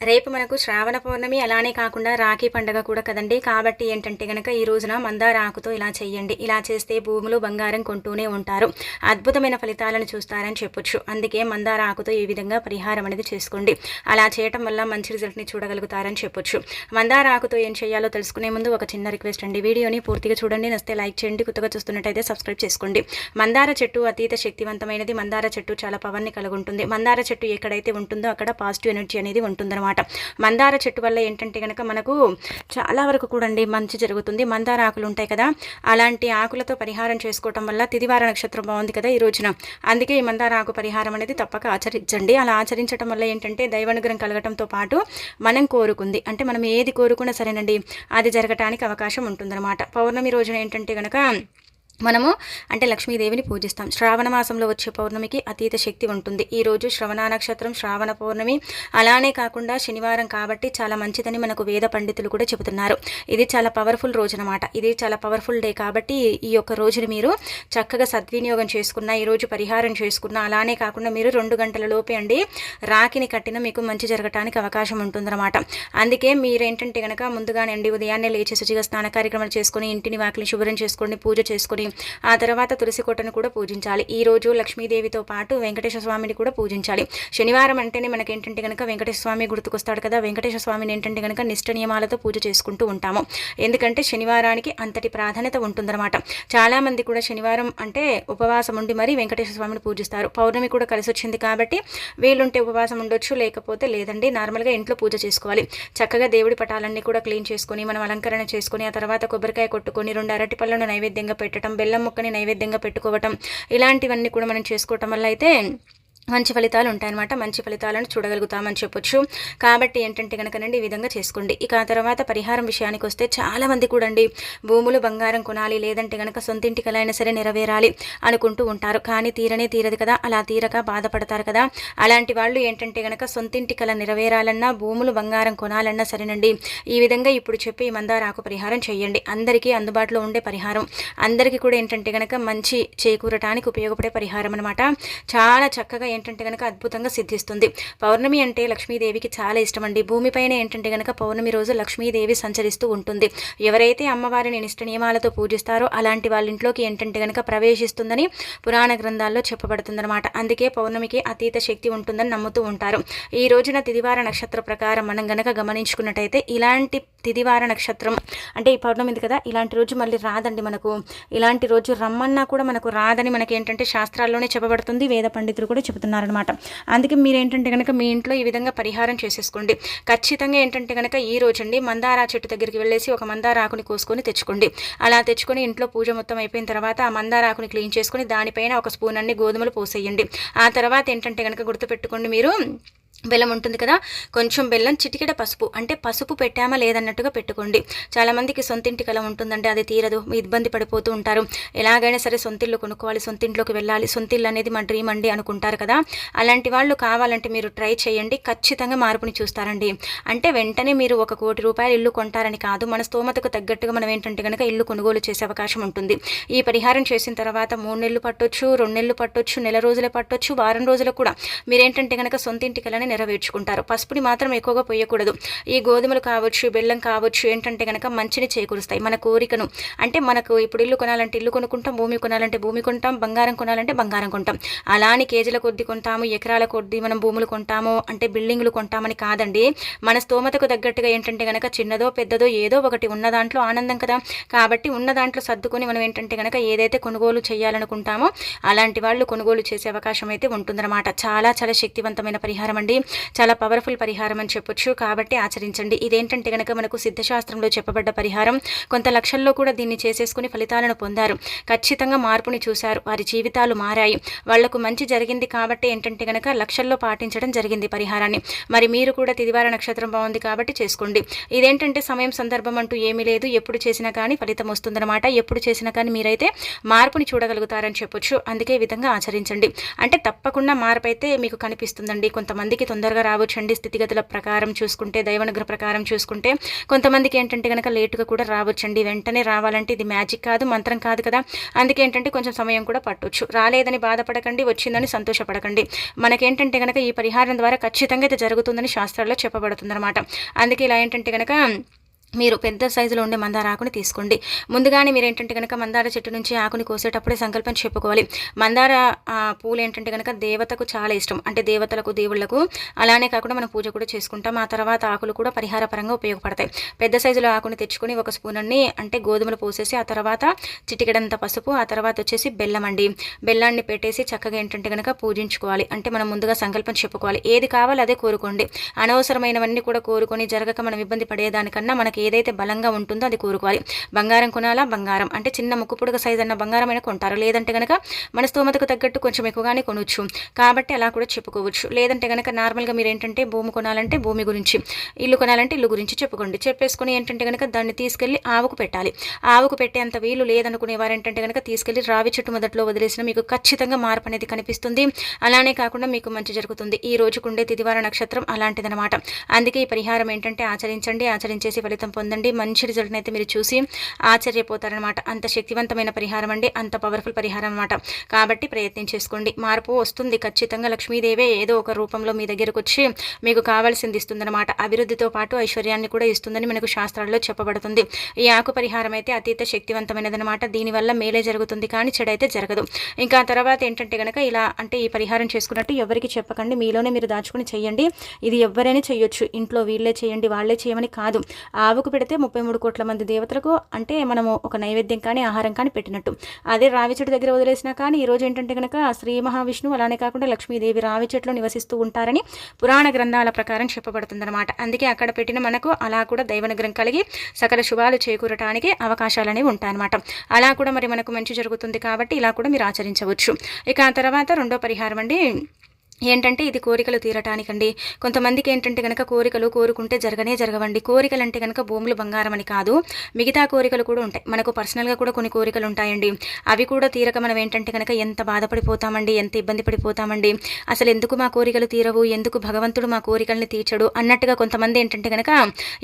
రేపు మనకు శ్రావణ పౌర్ణమి అలానే కాకుండా రాఖీ పండగ కూడా కదండి. కాబట్టి ఏంటంటే గనక ఈ రోజున మందార ఆకుతో ఇలా చేయండి ఇలా చేస్తే భూములు బంగారం కొంటూనే ఉంటారు. అద్భుతమైన ఫలితాలను చూస్తారని చెప్పొచ్చు. అందుకే మందార ఆకుతో ఈ విధంగా పరిహారం అనేది చేసుకోండి. అలా చేయటం వల్ల మంచి రిజల్ట్ని చూడగలుగుతారని చెప్పొచ్చు. మందార ఆకుతో ఏం చేయాలో తెలుసుకునే ముందు ఒక చిన్న రిక్వెస్ట్ అండి. వీడియోని పూర్తిగా చూడండి. నస్తే లైక్ చేయండి. కొత్తగా చూస్తున్నట్టయితే సబ్స్క్రైబ్ చేసుకోండి. మందార చెట్టు అతీత శక్తివంతమైనది. మందార చెట్టు చాలా పవర్ని కలిగి ఉంటుంది మందార చెట్టు ఎక్కడైతే ఉంటుందో అక్కడ పాజిటివ్ ఎనర్జీ అనేది ఉంటుందన్నమాట. మందార చెట్టు వల్ల ఏంటంటే కనుక మనకు చాలా వరకు కూడా అండి మంచి జరుగుతుంది. మందార ఆకులు ఉంటాయి కదా అలాంటి ఆకులతో పరిహారం చేసుకోవటం వల్ల తిదివార నక్షత్రం బాగుంది కదా ఈ రోజున. అందుకే ఈ మందార ఆకు పరిహారం అనేది తప్పక ఆచరించండి. అలా ఆచరించడం వల్ల ఏంటంటే దైవానుగ్రహం కలగటంతో పాటు మనం కోరుకుంది అంటే మనం ఏది కోరుకున్నా సరేనండి అది జరగటానికి అవకాశం ఉంటుందన్నమాట. పౌర్ణమి రోజున ఏంటంటే కనుక మనము అంటే లక్ష్మీదేవిని పూజిస్తాం. శ్రావణ మాసంలో వచ్చే పౌర్ణమికి అతీత శక్తి ఉంటుంది. ఈరోజు శ్రవణ నక్షత్రం శ్రావణ పౌర్ణమి. అలానే కాకుండా శనివారం కాబట్టి చాలా మంచిదని మనకు వేద పండితులు కూడా చెబుతున్నారు. ఇది చాలా పవర్ఫుల్ రోజు అనమాట ఇది చాలా పవర్ఫుల్ డే కాబట్టి ఈ యొక్క రోజుని మీరు చక్కగా సద్వినియోగం చేసుకున్న ఈరోజు పరిహారం చేసుకున్న అలానే కాకుండా మీరు రెండు గంటల లోపే అండి రాకిని కట్టిన మీకు మంచి జరగటానికి అవకాశం ఉంటుందన్నమాట. అందుకే మీరేంటంటే కనుక ముందుగానే అండి ఉదయాన్నే లేచి శుచిగా స్నాన కార్యక్రమాలు చేసుకుని ఇంటిని వాకిలి శుభ్రం చేసుకోండి పూజ చేసుకుని ఆ తర్వాత తులసి కోటను కూడా పూజించాలి. ఈ రోజు లక్ష్మీదేవితో పాటు వెంకటేశ్వర స్వామిని కూడా పూజించాలి. శనివారం అంటేనే మనకి ఏంటంటే కనుక వెంకటేశ్వర స్వామి గుర్తుకొస్తాడు కదా వెంకటేశ్వర స్వామిని ఏంటంటే కనుక నిష్ట నియమాలతో పూజ చేసుకుంటూ ఉంటాము. ఎందుకంటే శనివారానికి అంతటి ప్రాధాన్యత ఉంటుందన్నమాట. చాలా మంది కూడా శనివారం అంటే ఉపవాసం ఉండి మరి వెంకటేశ్వర స్వామిని పూజిస్తారు. పౌర్ణమి కూడా కలిసి వచ్చింది కాబట్టి వీళ్ళుంటే ఉపవాసం ఉండొచ్చు లేకపోతే లేదండి నార్మల్గా ఇంట్లో పూజ చేసుకోవాలి. చక్కగా దేవుడి పటాలన్నీ కూడా క్లీన్ చేసుకొని మనం అలంకరణ చేసుకొని ఆ తర్వాత కొబ్బరికాయ కొట్టుకొని రెండు అరటి పళ్ళను నైవేద్యంగా పెట్టడం బెల్లం ముక్కని నైవేద్యంగా పెట్టుకోవటం ఇలాంటివన్నీ కూడా మనం చేసుకోవటం వల్ల అయితే మంచి ఫలితాలు ఉంటాయన్నమాట. మంచి ఫలితాలను చూడగలుగుతామని చెప్పొచ్చు. కాబట్టి ఏంటంటే కనుకనండి ఈ విధంగా చేసుకోండి. ఇక ఆ తర్వాత పరిహారం విషయానికి వస్తే చాలా మంది భూములు బంగారం కొనాలి లేదంటే కనుక సొంతింటి అయినా సరే నెరవేరాలి అనుకుంటూ ఉంటారు. కానీ తీరనే తీరదు కదా అలా తీరక బాధపడతారు కదా. అలాంటి వాళ్ళు ఏంటంటే కనుక సొంతింటి కల నెరవేరాలన్నా భూములు బంగారం కొనాలన్నా సరేనండి. ఈ విధంగా ఇప్పుడు చెప్పి ఈ మందారాకు పరిహారం చేయండి. అందరికీ అందుబాటులో ఉండే పరిహారం. అందరికీ కూడా ఏంటంటే కనుక మంచి చేకూరటానికి ఉపయోగపడే పరిహారం అనమాట చాలా చక్కగా ఏంటంటే కనుక అద్భుతంగా సిద్ధిస్తుంది. పౌర్ణమి అంటే లక్ష్మీదేవికి చాలా ఇష్టం అండి భూమిపైన ఏంటంటే కనుక పౌర్ణమి రోజు లక్ష్మీదేవి సంచరిస్తూ ఉంటుంది. ఎవరైతే అమ్మవారిని నిష్ట నియమాలతో పూజిస్తారో అలాంటి వాళ్ళ ఇంట్లోకి ఏంటంటే కనుక ప్రవేశిస్తుందని పురాణ గ్రంథాల్లో చెప్పబడుతుందన్నమాట. అందుకే పౌర్ణమికి అతీత శక్తి ఉంటుందని నమ్ముతూ ఉంటారు. ఈ రోజున తిదివార నక్షత్ర ప్రకారం మనం గనక గమనించుకున్నట్టయితే ఇలాంటి తిదివార నక్షత్రం అంటే ఈ పౌర్ణమిది కదా ఇలాంటి రోజు మళ్ళీ రాదండి మనకు. ఇలాంటి రోజు రమ్మన్నా కూడా మనకు రాదని మనకి ఏంటంటే శాస్త్రాల్లోనే చెప్పబడుతుంది వేద పండితులు కూడా చెబుతారు చెబుతున్నారనమాట అందుకే మీరు ఏంటంటే కనుక మీ ఇంట్లో ఈ విధంగా పరిహారం చేసేసుకోండి. ఖచ్చితంగా ఏంటంటే కనుక ఈ రోజు అండి మందార చెట్టు దగ్గరికి వెళ్ళేసి ఒక మందార ఆకుని కోసుకొని తెచ్చుకోండి. అలా తెచ్చుకొని ఇంట్లో పూజ మొత్తం అయిపోయిన తర్వాత ఆ మందార ఆకుని క్లీన్ చేసుకొని దానిపైన ఒక స్పూన్ అన్ని గోధుమలు పోసేయండి. ఆ తర్వాత ఏంటంటే కనుక గుర్తుపెట్టుకోండి మీరు బెల్లం ఉంటుంది కదా కొంచెం బెల్లం చిటికెడ పసుపు అంటే పసుపు పెట్టామా లేదన్నట్టుగా పెట్టుకోండి. చాలామందికి సొంతింటి కల ఉంటుందంటే అది తీరదు ఇబ్బంది పడిపోతూ ఉంటారు. ఎలాగైనా సరే సొంతిల్లు కొనుక్కోవాలి సొంతింట్లోకి వెళ్ళాలి సొంతిల్లు అనేది మా డ్రీమ్ అండి అనుకుంటారు కదా. అలాంటి వాళ్ళు కావాలంటే మీరు ట్రై చేయండి ఖచ్చితంగా మార్పుని చూస్తారండి. అంటే వెంటనే మీరు ఒక కోటి రూపాయలు ఇల్లు కొంటారని కాదు మన స్తోమతకు తగ్గట్టుగా మనం ఏంటంటే కనుక ఇల్లు కొనుగోలు చేసే అవకాశం ఉంటుంది. ఈ పరిహారం చేసిన తర్వాత మూడు నెలలు పట్టొచ్చు రెండు నెలలు పట్టొచ్చు నెల రోజులే పట్టొచ్చు వారం రోజులు కూడా. మీరేంటంటే కనుక సొంతింటి కలనే నెరవేర్చుకుంటారు పసుపుని మాత్రం ఎక్కువగా పోయకూడదు ఈ గోధుమలు కావచ్చు బెల్లం కావచ్చు ఏంటంటే కనుక మంచిని చేకూరుస్తాయి. మన కోరికను అంటే మనకు ఇప్పుడు ఇల్లు కొనాలంటే ఇల్లు కొనుక్కుంటాం భూమి కొనాలంటే భూమి కొంటాం బంగారం కొనాలంటే బంగారం కొంటాం. అలానే కేజీల కొద్ది కొంటాము ఎకరాల కొద్ది మనం భూములు కొంటాము అంటే బిల్డింగ్లు కొంటామని కాదండి. మన స్తోమతకు తగ్గట్టుగా ఏంటంటే కనుక చిన్నదో పెద్దదో ఏదో ఒకటి ఉన్న దాంట్లో ఆనందం కదా. కాబట్టి ఉన్న దాంట్లో సర్దుకొని మనం ఏంటంటే కనుక ఏదైతే కొనుగోలు చేయాలనుకుంటామో అలాంటి వాళ్ళు కొనుగోలు చేసే అవకాశం అయితే ఉంటుందన్నమాట. చాలా చాలా శక్తివంతమైన పరిహారం అండి. చాలా పవర్ఫుల్ పరిహారం అని చెప్పొచ్చు. కాబట్టి ఆచరించండి. ఇదేంటంటే కనుక మనకు సిద్ధశాస్త్రంలో చెప్పబడ్డ పరిహారం. కొంత లక్షల్లో కూడా దీన్ని చేసేసుకుని ఫలితాలను పొందారు. ఖచ్చితంగా మార్పుని చూశారు. వారి జీవితాలు మారాయి. వాళ్ళకు మంచి జరిగింది కాబట్టి ఏంటంటే కనుక లక్షల్లో పాటించడం జరిగింది పరిహారాన్ని. మరి మీరు కూడా తిదివార నక్షత్రం బాగుంది కాబట్టి చేసుకోండి. ఇదేంటంటే సమయం సందర్భం అంటూ ఏమీ లేదు. ఎప్పుడు చేసినా కానీ ఫలితం వస్తుందన్నమాట. ఎప్పుడు చేసినా కానీ మీరైతే మార్పుని చూడగలుగుతారని చెప్పొచ్చు. అందుకే విధంగా ఆచరించండి. అంటే తప్పకుండా మార్పు అయితే మీకు కనిపిస్తుందండి. కొంతమందికి తొందరగా రావచ్చండి. స్థితిగతుల ప్రకారం చూసుకుంటే దైవనుగ్రహ ప్రకారం చూసుకుంటే కొంతమందికి ఏంటంటే కనుక లేటుగా కూడా రావచ్చండి. వెంటనే రావాలంటే ఇది మ్యాజిక్ కాదు మంత్రం కాదు కదా. అందుకే ఏంటంటే కొంచెం సమయం కూడా పట్టొచ్చు. రాలేదని బాధపడకండి వచ్చిందని సంతోషపడకండి. మనకేంటంటే కనుక ఈ పరిహారం ద్వారా ఖచ్చితంగా అయితే జరుగుతుందని శాస్త్రాల్లో చెప్పబడుతుంది అనమాట అందుకే ఇలా ఏంటంటే కనుక మీరు పెద్ద సైజులో ఉండే మందార ఆకుని తీసుకోండి. ముందుగానే మీరు ఏంటంటే కనుక మందార చెట్టు నుంచి ఆకుని కోసేటప్పుడే సంకల్పం చెప్పుకోవాలి. మందార పూలు ఏంటంటే కనుక దేవతకు చాలా ఇష్టం. అంటే దేవతలకు దేవుళ్ళకు అలానే కాకుండా మనం పూజ కూడా చేసుకుంటాం. ఆ తర్వాత ఆకులు కూడా పరిహార పరంగా ఉపయోగపడతాయి. పెద్ద సైజులో ఆకుని తెచ్చుకొని ఒక స్పూన్ అన్ని అంటే గోధుమలు పోసేసి ఆ తర్వాత చిటికెడంత పసుపు ఆ తర్వాత వచ్చేసి బెల్లం అండి. బెల్లాన్ని పెట్టేసి చక్కగా ఏంటంటే కనుక పూజించుకోవాలి. అంటే మనం ముందుగా సంకల్పం చెప్పుకోవాలి. ఏది కావాలి అదే కోరుకోండి. అనవసరమైనవన్నీ కూడా కోరుకొని జరగక మనం ఇబ్బంది పడేదానికన్నా మనకి ఏదైతే బలంగా ఉంటుందో అది కోరుకోవాలి. బంగారం కొనాలా? బంగారం. అంటే చిన్న ముక్కు పొడుగు సైజ్ అన్న బంగారం అయినా కొంటారు. లేదంటే కనుక మన స్తోమతకు తగ్గట్టు కొంచెం ఎక్కువగానే కొనవచ్చు కాబట్టి అలా కూడా చెప్పుకోవచ్చు. లేదంటే కనుక నార్మల్గా మీరు ఏంటంటే భూమి కొనాలంటే భూమి గురించి ఇల్లు కొనాలంటే ఇల్లు గురించి చెప్పుకోండి. చెప్పేసుకుని ఏంటంటే కనుక దాన్ని తీసుకెళ్ళి ఆవుకు పెట్టాలి. ఆవుకు పెట్టేంత వీలు లేదనుకునే వారు ఏంటంటే కనుక తీసుకెళ్ళి రావి చెట్టు మొదట్లో వదిలేసిన మీకు ఖచ్చితంగా మార్పు అనేది కనిపిస్తుంది. అలానే కాకుండా మీకు మంచి జరుగుతుంది. ఈ రోజుకుండే తిదివార నక్షత్రం అలాంటిదనమాట అందుకే ఈ పరిహారం ఏంటంటే ఆచరించండి. ఆచరించేసి ఫలితం పొందండి. మంచి రిజల్ట్ని అయితే మీరు చూసి ఆశ్చర్యపోతారనమాట అంత శక్తివంతమైన పరిహారం అండి. అంత పవర్ఫుల్ పరిహారం అనమాట కాబట్టి ప్రయత్నం చేసుకోండి. మార్పు వస్తుంది. ఖచ్చితంగా లక్ష్మీదేవే ఏదో ఒక రూపంలో మీ దగ్గరకు వచ్చి మీకు కావాల్సింది ఇస్తుందన్నమాట. అభివృద్ధితో పాటు ఐశ్వర్యాన్ని కూడా ఇస్తుందని మనకు శాస్త్రాల్లో చెప్పబడుతుంది. ఈ ఆకు పరిహారం అయితే అతీత శక్తివంతమైనదనమాట దీనివల్ల మేలే జరుగుతుంది. కానీ చెడైతే జరగదు. ఇంకా తర్వాత ఏంటంటే కనుక ఇలా అంటే ఈ పరిహారం చేసుకున్నట్టు ఎవరికి చెప్పకండి. మీలోనే మీరు దాచుకుని చేయండి ఇది ఎవరైనా చేయొచ్చు ఇంట్లో వీళ్ళే చేయండి వాళ్ళే చేయమని కాదు. ఆవుకు ఆవుకు పెడితే ముప్పై మూడు కోట్ల మంది దేవతలకు అంటే మనము ఒక నైవేద్యం కానీ ఆహారం కానీ పెట్టినట్టు. అదే రావి చెట్టు దగ్గర వదిలేసినా కానీ ఈరోజు ఏంటంటే కనుక శ్రీ మహావిష్ణువు అలానే కాకుండా లక్ష్మీదేవి రావి చెట్లు నివసిస్తూ ఉంటారని పురాణ గ్రంథాల ప్రకారం చెప్పబడుతుందన్నమాట. అందుకే అక్కడ పెట్టిన మనకు అలా కూడా దైవనగ్రం కలిగి సకల శుభాలు చేకూరటానికి అవకాశాలు అనేవి ఉంటాయన్నమాట. అలా కూడా మరి మనకు మంచి జరుగుతుంది కాబట్టి ఇలా కూడా మీరు ఆచరించవచ్చు. ఇక ఆ తర్వాత రెండో పరిహారం అండి. ఏంటంటే ఇది కోరికలు తీరటానికండి. కొంతమందికి ఏంటంటే కనుక కోరికలు కోరుకుంటే జరగనే జరగవండి. కోరికలు అంటే కనుక భూములు బంగారం అని కాదు మిగతా కోరికలు కూడా ఉంటాయి. మనకు పర్సనల్గా కూడా కొన్ని కోరికలు ఉంటాయండి. అవి కూడా తీరక మనం ఏంటంటే కనుక ఎంత బాధపడిపోతామండి ఎంత ఇబ్బంది పడిపోతామండి. అసలు ఎందుకు మా కోరికలు తీరవు ఎందుకు భగవంతుడు మా కోరికల్ని తీర్చడు అన్నట్టుగా కొంతమంది ఏంటంటే కనుక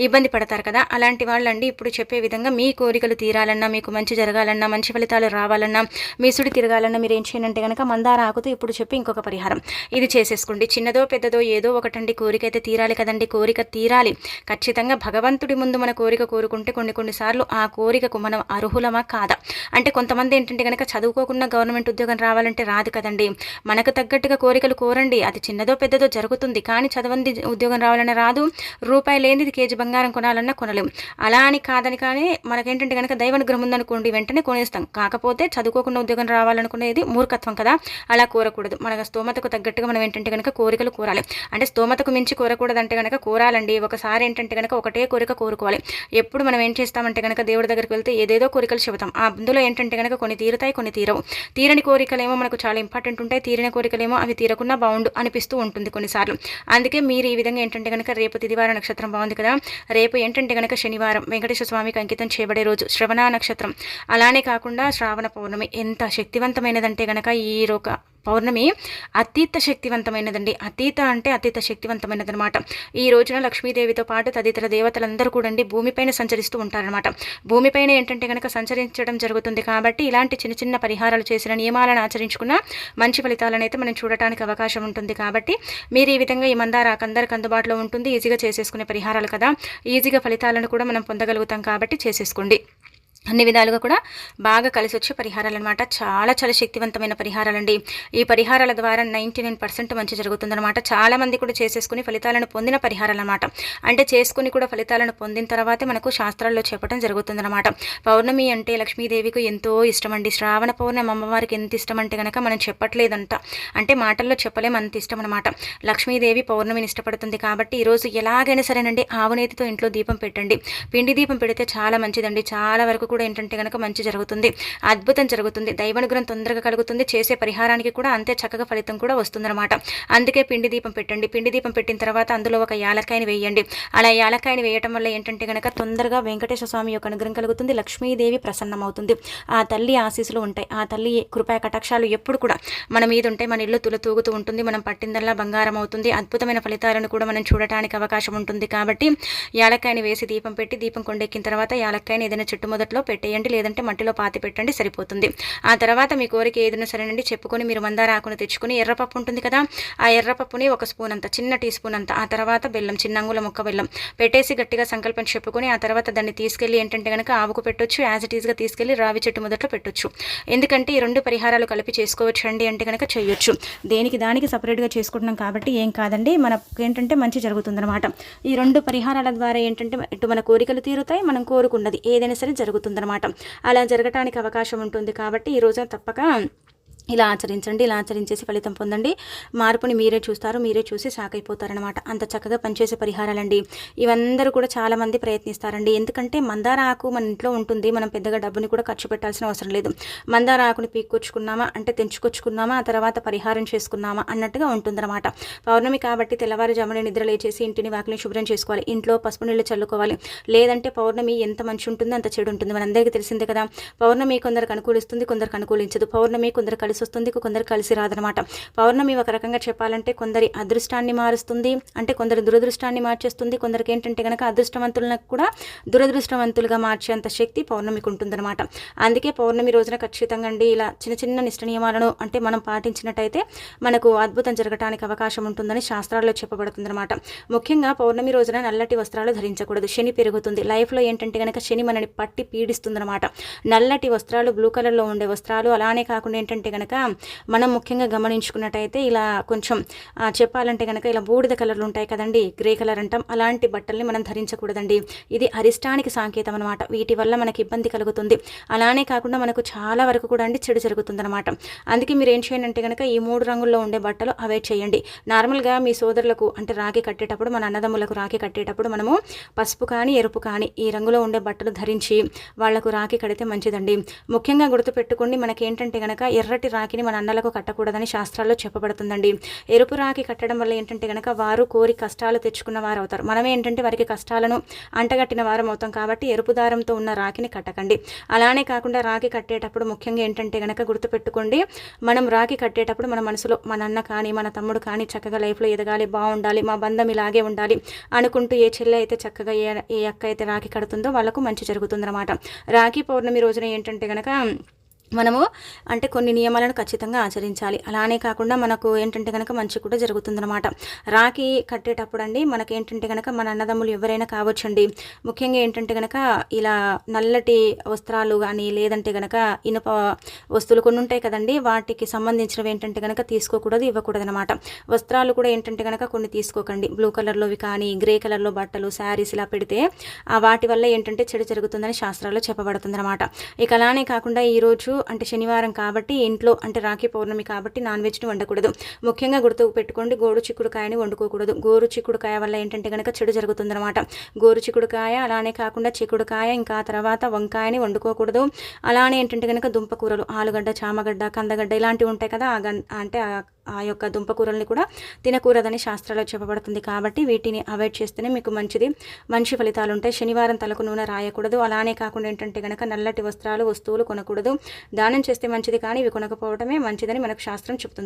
ఇబ్బంది పడతారు కదా. అలాంటి వాళ్ళండి ఇప్పుడు చెప్పే విధంగా మీ కోరికలు తీరాలన్నా మీకు మంచి జరగాలన్నా మంచి ఫలితాలు రావాలన్నా మీ సుడి తిరగాలన్నా మీరు ఏం చేయాలంటే కనుక మందార ఆకుతూ ఇప్పుడు చెప్పి ఇంకొక పరిహారం. ఇది చేసేసుకోండి. చిన్నదో పెద్దదో ఏదో ఒకటండి. కోరిక అయితే తీరాలి కదండి. కోరిక తీరాలి. ఖచ్చితంగా భగవంతుడి ముందు మన కోరిక కోరుకుంటే కొన్ని కొన్నిసార్లు ఆ కోరికకు మనం అర్హులమా కాదా? అంటే కొంతమంది ఏంటంటే కనుక చదువుకోకుండా గవర్నమెంట్ ఉద్యోగం రావాలంటే రాదు కదండి. మనకు తగ్గట్టుగా కోరికలు కోరండి. అది చిన్నదో పెద్దదో జరుగుతుంది. కానీ చదవంది ఉద్యోగం రావాలన్నా రాదు. రూపాయి లేనిది కేజీ బంగారం కొనాలన్నా కొనలేం. అలా అని కాదని కానీ మనకేంటంటే కనుక దైవానుగ్రహం ఉందనుకోండి వెంటనే కొనేస్తాం. కాకపోతే చదువుకోకుండా ఉద్యోగం రావాలనుకునేది మూర్ఖత్వం కదా. అలా కోరకూడదు. మన స్తోమతకు తగ్గట్టుగా మనం ఏంటంటే కనుక కోరికలు కోరాలి. అంటే స్తోమతకు మించి కోరకూడదంటే కనుక కోరాలండి. ఒకసారి ఏంటంటే కనుక ఒకటే కోరిక కోరుకోవాలి. ఎప్పుడు మనం ఏం చేస్తామంటే కనుక దేవుడి దగ్గరికి వెళ్తే ఏదేదో కోరికలు చెబుతాం. ఆ అందులో ఏంటంటే కనుక కొన్ని తీరుతాయి కొన్ని తీరవు. తీరని కోరికలేమో మనకు చాలా ఇంపార్టెంట్ ఉంటాయి. తీరిన కోరికలేమో అవి తీరకున్నా బాగుండు అనిపిస్తూ ఉంటుంది కొన్నిసార్లు. అందుకే మీరు ఈ విధంగా ఏంటంటే కనుక రేపు తిదివార నక్షత్రం బాగుంది కదా? రేపు ఏంటంటే కనుక శనివారం వెంకటేశ్వర స్వామికి అంకితం చేయబడే రోజు శ్రవణ నక్షత్రం. అలానే కాకుండా శ్రావణ పౌర్ణమి. ఎంత శక్తివంతమైనదంటే కనుక ఈ రొక పౌర్ణమి అతీత శక్తివంతమైనదండి. అతీత అంటే అతీత శక్తివంతమైనది అనమాట ఈ రోజున లక్ష్మీదేవితో పాటు తదితర దేవతలందరూ కూడా భూమిపైన సంచరిస్తూ ఉంటారనమాట భూమిపైన ఏంటంటే కనుక సంచరించడం జరుగుతుంది కాబట్టి ఇలాంటి చిన్న చిన్న పరిహారాలు చేసిన నియమాలను ఆచరించుకున్న మంచి ఫలితాలను అయితే మనం చూడటానికి అవకాశం ఉంటుంది కాబట్టి మీరు ఈ విధంగా ఈ మందారాకు అందరికి అందుబాటులో ఉంటుంది. ఈజీగా చేసేసుకునే పరిహారాలు కదా. ఈజీగా ఫలితాలను కూడా మనం పొందగలుగుతాం కాబట్టి చేసేసుకోండి. అన్ని విధాలుగా కూడా బాగా కలిసి వచ్చే పరిహారాలు అనమాట చాలా చాలా శక్తివంతమైన పరిహారాలండి. ఈ పరిహారాల ద్వారా నైంటీ నైన్ పర్సెంట్ మంచి జరుగుతుందన్నమాట. చాలామంది కూడా చేసేసుకుని ఫలితాలను పొందిన పరిహారాలు అనమాట అంటే చేసుకుని కూడా ఫలితాలను పొందిన తర్వాతే మనకు శాస్త్రాల్లో చెప్పడం జరుగుతుందన్నమాట. పౌర్ణమి అంటే లక్ష్మీదేవికి ఎంతో ఇష్టం అండి శ్రావణ పౌర్ణమి అమ్మవారికి ఎంత ఇష్టం అంటే కనుక మనం చెప్పట్లేదంట. అంటే మాటల్లో చెప్పలేము అంత ఇష్టం అనమాట లక్ష్మీదేవి పౌర్ణమిని ఇష్టపడుతుంది కాబట్టి ఈరోజు ఎలాగైనా సరేనండి ఆవునేతితో ఇంట్లో దీపం పెట్టండి. పిండి దీపం పెడితే చాలా మంచిదండి. చాలా వరకు కూడా ఏంటంటే కనుక మంచి జరుగుతుంది అద్భుతం జరుగుతుంది దైవానుగ్రహం తొందరగా కలుగుతుంది చేసే పరిహారానికి కూడా అంతే చక్కగా ఫలితం కూడా వస్తుందన్నమాట. అందుకే పిండి దీపం పెట్టండి. పిండి దీపం పెట్టిన తర్వాత అందులో ఒక యాలకాయని వేయండి. అలా యాలకాయని వేయటం వల్ల ఏంటంటే కనుక తొందరగా వెంకటేశ్వర స్వామి యొక్క అనుగ్రహం కలుగుతుంది లక్ష్మీదేవి ప్రసన్నమవుతుంది. ఆ తల్లి ఆశీస్సులు ఉంటాయి. ఆ తల్లి కృపా కటాక్షాలు ఎప్పుడు కూడా మన మీద ఉంటే మన ఇల్లు తులతూగుతూ ఉంటుంది. మనం పట్టిందల్లా బంగారం అవుతుంది. అద్భుతమైన ఫలితాలను కూడా మనం చూడటానికి అవకాశం ఉంటుంది కాబట్టి యాలక్కాయని వేసి దీపం పెట్టి దీపం కొండెక్కిన తర్వాత యాలక్కాయని ఏదైనా చెట్టు మొదట్లో పెట్టేయండి లేదంటే మట్టిలో పాతి పెట్టండి సరిపోతుంది. ఆ తర్వాత మీ కోరిక ఏదైనా సరేనండి చెప్పుకొని మీరు మందార ఆకును తెచ్చుకొని ఎర్రపప్పు ఉంటుంది కదా ఆ ఎర్రపప్పుని ఒక స్పూన్ అంత చిన్న టీ స్పూన్ అంత ఆ తర్వాత బెల్లం చిన్న అంగుల ముక్క బెల్లం పెట్టేసి గట్టిగా సంకల్పం చెప్పుకొని ఆ తర్వాత దాన్ని తీసుకెళ్ళి ఏంటంటే కనుక ఆవుకు పెట్టొచ్చు యాజ్ ఇట్ ఈస్గా తీసుకెళ్ళి రావి చెట్టు మొదట్లో పెట్టొచ్చు. ఎందుకంటే ఈ రెండు పరిహారాలు కలిపి చేసుకోవచ్చు అండి అంటే కనుక చేయొచ్చు. దేనికి దానికి సపరేట్గా చేసుకుంటున్నాం కాబట్టి ఏం కాదండి మనకు ఏంటంటే మంచి జరుగుతుందన్నమాట. ఈ రెండు పరిహారాల ద్వారా ఏంటంటే ఇటు మన కోరికలు తీరుతాయి మనం కోరుకున్నది ఏదైనా సరే జరుగుతుంది. జరుగుతుందన్నమాట అలా జరగటానికి అవకాశం ఉంటుంది కాబట్టి ఈరోజు తప్పక ఇలా ఆచరించండి ఇలా ఆచరించేసి ఫలితం పొందండి. మార్పుని మీరే చూస్తారు మీరే చూసి షాక్ అయిపోతారనమాట అంత చక్కగా పనిచేసే పరిహారాలండి. ఇవందరూ కూడా చాలామంది ప్రయత్నిస్తారండి. ఎందుకంటే మందార ఆకు మన ఇంట్లో ఉంటుంది మనం పెద్దగా డబ్బుని కూడా ఖర్చు పెట్టాల్సిన అవసరం లేదు. మందార ఆకుని పీక్కొచ్చుకున్నామా అంటే తెంచుకొచ్చుకున్నామా ఆ తర్వాత పరిహారం చేసుకున్నామా అన్నట్టుగా ఉంటుందన్నమాట. పౌర్ణమి కాబట్టి తెల్లవారుజామున నిద్ర లేచేసి ఇంటిని వాకిని శుభ్రం చేసుకోవాలి. ఇంట్లో పసుపు నీళ్ళు చల్లుకోవాలి. లేదంటే పౌర్ణమి ఎంత మంచి ఉంటుందో అంత చెడు ఉంటుంది మనందరికీ తెలిసిందే కదా. పౌర్ణమి కొందరికి అనుకూలిస్తుంది కొందరికి అనుకూలించదు. పౌర్ణమి కొందరు కలిసి వస్తుంది కొందరు కలిసి రాదనమాట పౌర్ణమి ఒక రకంగా చెప్పాలంటే కొందరి అదృష్టాన్ని మారుస్తుంది అంటే కొందరు దురదృష్టాన్ని మార్చేస్తుంది. కొందరికి ఏంటంటే కనుక అదృష్టవంతులను కూడా దురదృష్టవంతులుగా మార్చేంత శక్తి పౌర్ణమికి ఉంటుందన్నమాట. అందుకే పౌర్ణమి రోజున ఖచ్చితంగా అండి ఇలా చిన్న చిన్న నిష్ట నియమాలను అంటే మనం పాటించినట్టయితే మనకు అద్భుతం జరగడానికి అవకాశం ఉంటుందని శాస్త్రాల్లో చెప్పబడుతుందన్నమాట. ముఖ్యంగా పౌర్ణమి రోజున నల్లటి వస్త్రాలు ధరించకూడదు. శని పెరుగుతుంది. లైఫ్లో ఏంటంటే కనుక శని మనని పట్టి పీడిస్తుందన్నమాట. నల్లటి వస్త్రాలు బ్లూ కలర్లో ఉండే వస్త్రాలు అలానే కాకుండా ఏంటంటే కనుక మనం ముఖ్యంగా గమనించుకున్నట్టయితే ఇలా కొంచెం చెప్పాలంటే కనుక ఇలా బూడిద కలర్లు ఉంటాయి కదండి గ్రే కలర్ అంటాం. అలాంటి బట్టల్ని మనం ధరించకూడదండి. ఇది అరిష్టానికి సంకేతం అనమాట వీటి వల్ల మనకి ఇబ్బంది కలుగుతుంది. అలానే కాకుండా మనకు చాలా వరకు కూడా అండి చెడు జరుగుతుందన్నమాట. అందుకే మీరు ఏం చేయండి అంటే కనుక ఈ మూడు రంగుల్లో ఉండే బట్టలు అవే చేయండి. నార్మల్గా మీ సోదరులకు అంటే రాఖీ కట్టేటప్పుడు మన అన్నదమ్ములకు రాఖీ కట్టేటప్పుడు మనము పసుపు కానీ ఎరుపు కానీ ఈ రంగులో ఉండే బట్టలు ధరించి వాళ్ళకు రాఖీ కడితే మంచిదండి. ముఖ్యంగా గుర్తుపెట్టుకోండి మనకి ఏంటంటే కనుక ఎర్రటి రాఖీని మన అన్నలకు కట్టకూడదని శాస్త్రాల్లో చెప్పబడుతుందండి. ఎరుపు రాఖీ కట్టడం వల్ల ఏంటంటే కనుక వారు కోరి కష్టాలు తెచ్చుకున్న వారు అవుతారు మనం ఏంటంటే వారికి కష్టాలను అంటగట్టిన వారం అవుతాం కాబట్టి ఎరుపు దారంతో ఉన్న రాఖీని కట్టకండి. అలానే కాకుండా రాఖీ కట్టేటప్పుడు ముఖ్యంగా ఏంటంటే కనుక గుర్తుపెట్టుకోండి మనం రాఖీ కట్టేటప్పుడు మన మనసులో మన అన్న కానీ మన తమ్ముడు కానీ చక్కగా లైఫ్లో ఎదగాలి బాగుండాలి మా బంధం ఇలాగే ఉండాలి అనుకుంటూ ఏ చెల్లె అయితే చక్కగా ఏ ఏ అక్క అయితే రాఖీ కడుతుందో వాళ్ళకు మంచి జరుగుతుందన్నమాట. రాఖీ పౌర్ణమి రోజున ఏంటంటే కనుక మనము అంటే కొన్ని నియమాలను ఖచ్చితంగా ఆచరించాలి. అలానే కాకుండా మనకు ఏంటంటే కనుక మంచి కూడా జరుగుతుందన్నమాట. రాఖీ కట్టేటప్పుడు అండి మనకి ఏంటంటే కనుక మన అన్నదమ్ములు ఎవరైనా కావచ్చండి. ముఖ్యంగా ఏంటంటే కనుక ఇలా నల్లటి వస్త్రాలు కానీ లేదంటే కనుక ఇనుప వస్తువులు కొన్ని ఉంటాయి కదండి. వాటికి సంబంధించినవి ఏంటంటే కనుక తీసుకోకూడదు ఇవ్వకూడదు అనమాట వస్త్రాలు కూడా ఏంటంటే కనుక కొన్ని తీసుకోకండి. బ్లూ కలర్లోవి కానీ గ్రే కలర్లో బట్టలు శారీస్ ఇలా పెడితే ఆ వాటి వల్ల ఏంటంటే చెడు జరుగుతుందని శాస్త్రాల్లో చెప్పబడుతుంది అనమాట ఇక అలానే కాకుండా ఈరోజు అంటే శనివారం కాబట్టి ఇంట్లో అంటే రాఖీ పౌర్ణమి కాబట్టి నాన్ వెజ్ని వండకూడదు. ముఖ్యంగా గుర్తు పెట్టుకోండి గోరు చిక్కుడుకాయని వండుకోకూడదు. గోరు చిక్కుడుకాయ వల్ల ఏంటంటే కనుక చెడు జరుగుతుందన్నమాట. గోరు చిక్కుడుకాయ అలానే కాకుండా చిక్కుడుకాయ ఇంకా తర్వాత వంకాయని వండుకోకూడదు. అలానే ఏంటంటే కనుక దుంపకూరలు ఆలుగడ్డ చామగడ్డ కందగడ్డ ఇలాంటివి ఉంటాయి కదా అంటే ఆ యొక్క దుంపకూరల్ని కూడా తినకూడదని శాస్త్రాల్లో చెప్పబడుతుంది కాబట్టి వీటిని అవాయిడ్ చేస్తేనే మీకు మంచిది. మంచి ఫలితాలు ఉంటాయి. శనివారం తలకు నూనె రాయకూడదు. అలానే కాకుండా ఏంటంటే కనుక నల్లటి వస్త్రాలు వస్తువులు కొనకూడదు. దానం చేస్తే మంచిది కానీ ఇవి కొనకపోవడమే మంచిదని మనకు శాస్త్రం చెప్తుంది.